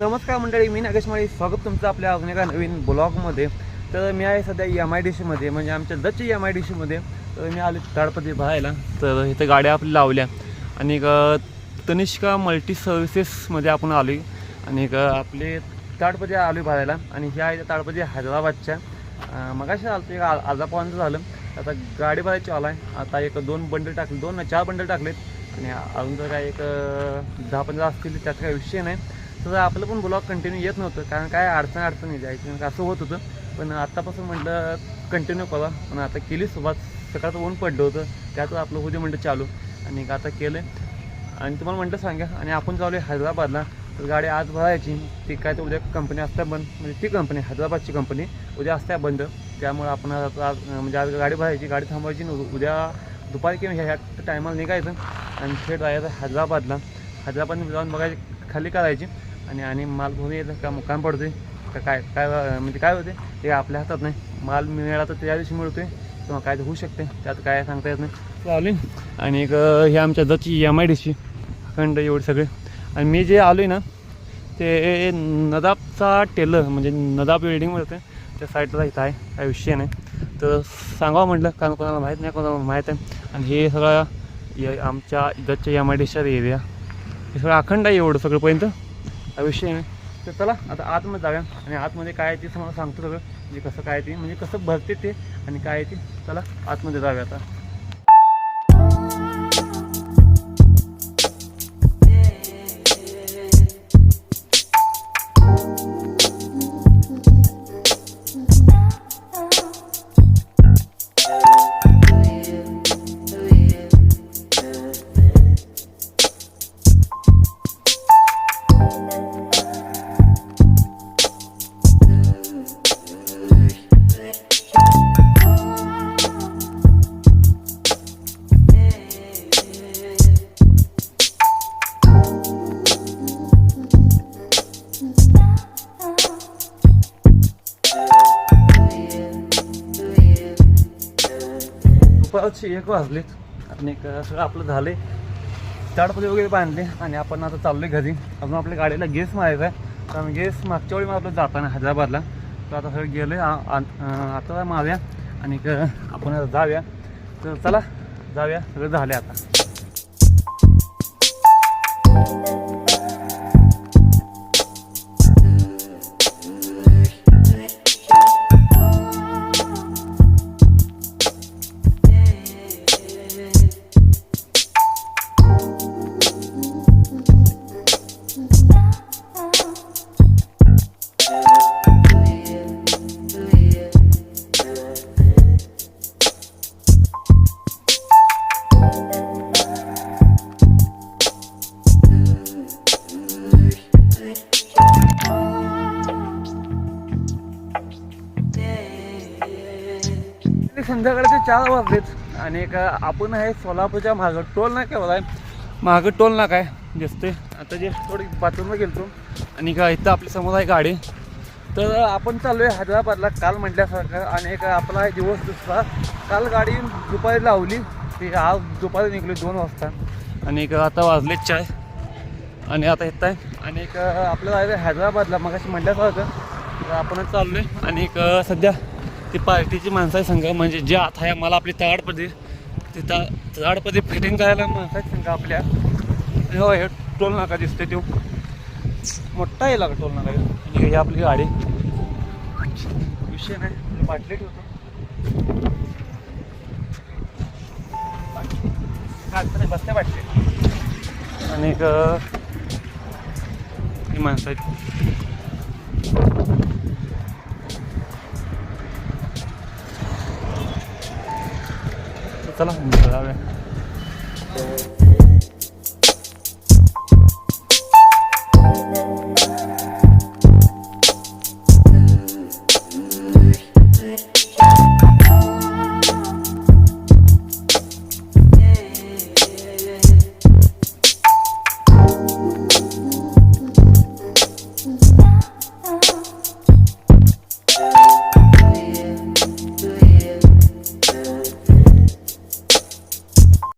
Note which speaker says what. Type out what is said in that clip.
Speaker 1: नमस्कार मंडळी मी नागेश माळी. स्वागत तुमचं आपल्या अजून एका नवीन ब्लॉगमध्ये. तर मी आहे सध्या एम आय डी सीमध्ये म्हणजे आमच्या दच्ची एम आय डी सीमध्ये तर मी आलो ताडपती भरायला तर इथं गाड्या आपल्या लावल्या. आणि तनिष्का मल्टी सर्व्हिसेसमध्ये आपण आलो आणि एक आपले ताडपती आलो भरायला आणि ह्या आहे ताडपती हैदराबादच्या. मगाशी आलं एक आ- झालं. आता गाडी भरायची आला आहे आता एक दोन बंडल टाकले दोन चार बंडल टाकलेत. आणि अजून जर काय एक दहा पंधरा असतील त्यात काही विषय नाही. तर आपलं पण ब्लॉग कंटिन्यू येत नव्हतं. कारण काय अडचण अडचण यायची असं होत होतं. पण आत्तापासून म्हटलं कंटिन्यू करा पण आता केली सुरुवात. सकाळचं ऊन पडलं होतं. त्यातच आपलं होते म्हटलं चालू. आणि आता केलं आणि तुम्हाला म्हटलं सांगा. आणि आपण चालू हैदराबादला. तर गाडी आज भरायची. ती काय तर उद्या कंपनी असत्या बंद. म्हणजे ती कंपनी हैदराबादची कंपनी उद्या असत्या बंद. त्यामुळे आपण आज म्हणजे आज गाडी भरायची. गाडी थांबवायची. उद्या दुपारी किंवा ह्या ह्या टायमाला निघायचं. आणि थेट जायचं हैदराबादला. हैदराबाद जाऊन बघायची. खाली करायची. आणि आणि माल घेऊन यायचं का मुक्काम पडतोय? का काय काय म्हणजे काय होते ते आपल्या हातात नाही. माल मिळाला तर त्या दिवशी मिळतोय. किंवा काय तर होऊ शकते त्यात काय सांगता येत नाही. चालेल. आणि एक हे आमच्या दची एम आय डी सी अखंड एवढे सगळे. आणि मी जे आलो आहे ना ते नदाबचा टेलर म्हणजे नदाब वेल्डिंगमध्ये होते त्या साईडला इथं आहे. काय विषय नाही. तर सांगावं म्हटलं कारण कोणाला माहीत नाही कोणाला माहीत आहे. आणि हे सगळं आमच्या दच्या एम आय डी सीचा एरिया हे सगळं अखंड आहे एवढं सगळंपर्यंत हा विषय आहे. तर चला आता आतमध्ये जाऊया. आणि आतमध्ये काय आहे ते तुम्हाला सांगतो सगळं. म्हणजे कसं काय ते म्हणजे कसं भरते ते आणि काय आहे ते. चला आतमध्ये जाऊया आता. दुपारचे एक वाजलेत. आणि एक सगळं आपलं झाले झाडपदे वगैरे बांधले आणि आपण आता चाललोय घरी. अजून आपल्या गाडीला गेस मारायचा आहे. कारण गेस मागच्या वेळी मारलो जाताना हैदराबादला. तर आता सगळं गेलं आता मारूया. आणि आपण जाऊया. तर चला जाऊया. सगळं झाले आता. संध्याकाळचे चार वाजलेत. आणि एक आपण आहे सोलापूरच्या मागं. टोल नाक्यावर आहे मागं टोल नाका आहे. दिसते आता जे थोडी बाथरूमला गेलतो. आणि का इथं आपल्यासमोर आहे गाडी. तर आपण चाललो आहे हैदराबादला काल म्हटल्यासारखं. आणि एक आपला आहे दिवस दुसरा. काल गाडी दुपारी लावली. ती आज दुपारी निघली दोन वाजता. आणि एक आता वाजले चाय आणि आता येत आहे. आणि एक आपल्याला आहे हैदराबादला. मग अशी म्हटल्यासारखं. तर आपणच चाललो आहे आणि एक सध्या ती पार्टीची माणसं आहे संघ म्हणजे जे आता आहे मला आपली तळाडपदी ती तळाडपदी फिटिंग करायला माणसं आहेत संघ आपल्या. हो हे टोल नाका दिसते तो मोठा आहे लागा टोल नाका. आणि ही आपली गाडी. विषय नाही. बाटली ठेवतो. बसते बाटली. आणि ही माणसं आहेत. तर चला जाऊया